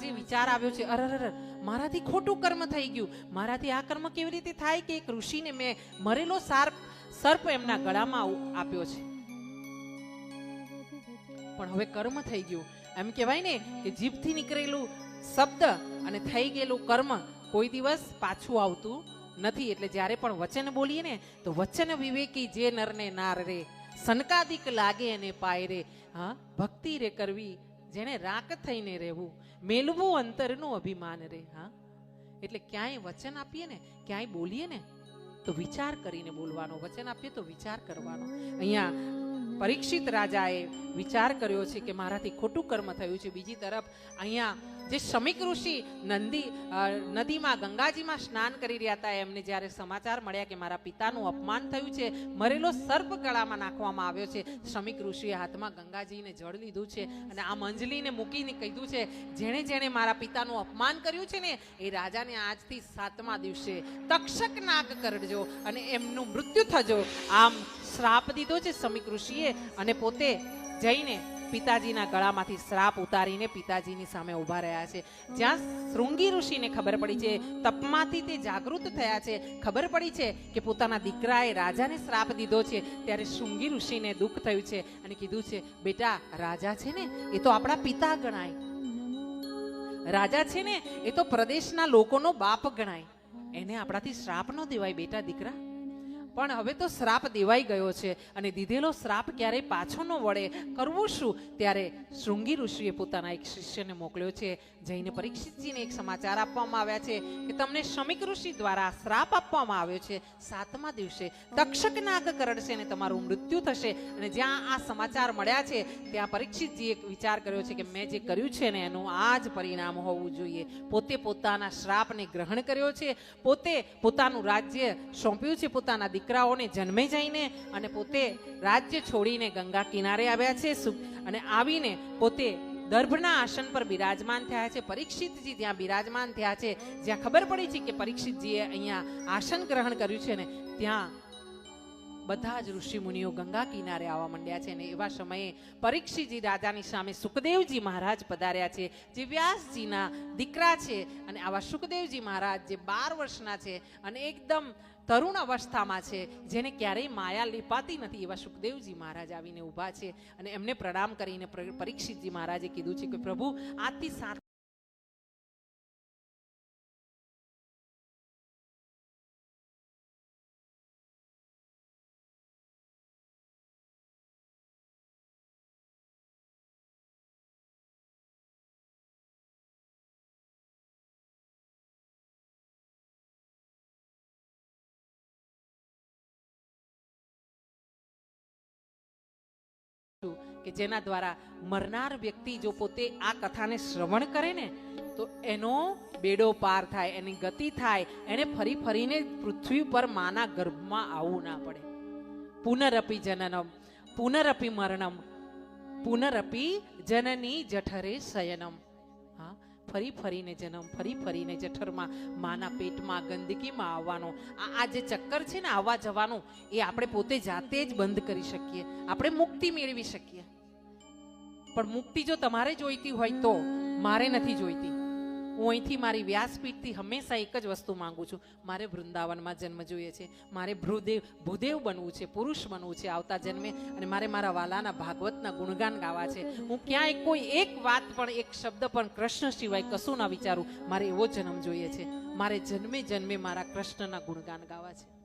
જે વિચાર આવ્યો છે, અરર મારાથી ખોટું કર્મ થઈ ગયું. મારાથી આ કર્મ કેવી રીતે થાય કે એક ઋષિને મેં મરેલો સાર્પ, સર્પ એમના ગળામાં આપ્યો છે. પણ હવે કર્મ થઈ ગયું. એમ કહેવાય ને કે જીભથી નીકળેલું શબ્દ અને થઈ ગયેલું કર્મ કોઈ દિવસ પાછું આવતું નથી. એટલે જ્યારે પણ વચન બોલીએ ને, તો વચન વિવેકી જે નરને નાર રે સનકાદિક લાગે અને પાય રે. હા, ભક્તિ રે કરવી જેને રાક થઈને રહેવું, મેલવું અંતરનું અભિમાન રે, હા? એટલે ક્યાંય વચન આપીએ ને, ક્યાંય બોલીએ ને, તો વિચાર કરીને બોલવાનો, વચન આપીએ તો વિચાર કરવાનો. અહીંયા પરીક્ષિત રાજાએ વિચાર કર્યો છે કે મારાથી ખોટું કર્મ થયું છે. બીજી તરફ અહીંયા જે શમિક ઋષિ નંદી નદીમાં, ગંગાજીમાં સ્નાન કરી રહ્યા હતા, એમને જ્યારે સમાચાર મળ્યા કે મારા પિતાનું અપમાન થયું છે, મરેલો સર્પ ગળામાં નાખવામાં આવ્યો છે, શમિક ઋષિએ હાથમાં ગંગાજીને જળ લીધું છે અને આ મંજલીને મૂકીને કીધું છે, જેણે જેણે મારા પિતાનું અપમાન કર્યું છે ને, એ રાજાને આજથી સાતમા દિવસે તક્ષક નાગ કરજો અને એમનું મૃત્યુ થજો. આમ શ્રાપ દીધો છે સમીક ઋષિએ અને પોતે જઈને પિતાજીના ગળામાંથી શ્રાપ ઉતારીને પિતાજીની સામે ઊભા રહ્યા છે. જ્યાં શૃંગી ઋષિને ખબર પડી છે, તપમાંથી તે જાગૃત થયા છે. ખબર પડી છે કે પોતાના દીકરાએ રાજાને શ્રાપ દીધો છે, ત્યારે શૃંગી ઋષિને દુઃખ થયું છે અને કીધું છે, બેટા, રાજા છે ને, એ તો આપણા પિતા ગણાય. રાજા છે ને, એ તો પ્રદેશના લોકોનો બાપ ગણાય. એને આપણાથી શ્રાપ ન દેવાય બેટા, દીકરા. પણ હવે તો શ્રાપ દેવાઈ ગયો છે અને દીધેલો શ્રાપ ક્યારેય પાછો ન વળે. કરવું શું? ત્યારે શૃંગી ઋષિએ પોતાના એક શિષ્યને મોકલ્યો છે. જઈને પરીક્ષિતજીને એક સમાચાર આપવામાં આવ્યા છે કે તમને શમિક ઋષિ દ્વારા શ્રાપ આપવામાં આવ્યો છે. સાતમા દિવસે તક્ષક નાગ કરડશે અને તમારું મૃત્યુ થશે. અને જ્યાં આ સમાચાર મળ્યા છે, ત્યાં પરીક્ષિતજીએ એક વિચાર કર્યો છે કે મેં જે કર્યું છે ને એનું આ જ પરિણામ હોવું જોઈએ. પોતે પોતાના શ્રાપને ગ્રહણ કર્યો છે. પોતે પોતાનું રાજ્ય સોંપ્યું છે. પોતાના દીકરાઓને જન્મે જઈને અને પોતે રાજ્ય છોડીને ગંગા કિનારે આવ્યા છે અને આવીને પોતે દર્ભના આસન પર બિરાજમાન થયા છે, પરીક્ષિતજી ત્યાં બિરાજમાન થયા છે, જ્યાં ખબર પડી છે કે પરીક્ષિતજીએ અહીંયા આસન ગ્રહણ કર્યું છે ને, ત્યાં બધા જ ઋષિ મુનિઓ ગંગા કિનારે આવવા માંડ્યા છે અને એવા સમયે પરીક્ષિતજી રાજાની સામે સુખદેવજી મહારાજ પધાર્યા છે, જે વ્યાસજીના દીકરા છે અને આવા સુખદેવજી મહારાજ જે બાર વર્ષના છે અને એકદમ તરુણ અવસ્થામાં છે, જેને ક્યારેય માયા લીપાતી નથી એવા સુખદેવજી મહારાજ આવીને ઊભા છે અને એમને પ્રણામ કરીને પ્ર- પરીક્ષિતજી મહારાજે કીધું છે કે પ્રભુ આજથી સાત કે જેના દ્વારા મરનાર વ્યક્તિ જો પોતે આ કથાને શ્રવણ કરે ને, તો એનો બેડો પાર થાય, એની ગતિ થાય એને ફરી ફરીને પૃથ્વી પર માના ગર્ભમાં આવવું ના પડે. પુનરપી જનનમ, પુનરપી મરણમ, પુનરપી જનની જઠરે શયનમ. ફરી ફરીને જન્મ, ફરી ફરીને જઠરમાં, માના પેટમાં, ગંદકીમાં આવવાનો. આ જે ચક્કર છે ને, આવવા જવાનું, એ આપણે પોતે જાતે જ બંધ કરી શકીએ. આપણે મુક્તિ મેળવી શકીએ. પણ મુક્તિ જો તમારે જોઈતી હોય તો, મારે નથી જોઈતી. હું અહીંથી મારી વ્યાસપીઠથી હંમેશા એક જ વસ્તુ માંગુ છું. મારે વૃંદાવનમાં જન્મ જોઈએ છે. મારે ભૃદેવ, ભૂદેવ બનવું છે, પુરુષ બનવું છે આવતા જન્મે અને મારે મારા વાલાના ભાગવતના ગુણગાન ગાવા છે. હું ક્યાંય કોઈ એક વાત પણ, એક શબ્દ પણ કૃષ્ણ સિવાય કશું ના વિચારું. મારે એવો જન્મ જોઈએ છે. મારે જન્મે જન્મે મારા કૃષ્ણના ગુણગાન ગાવા છે.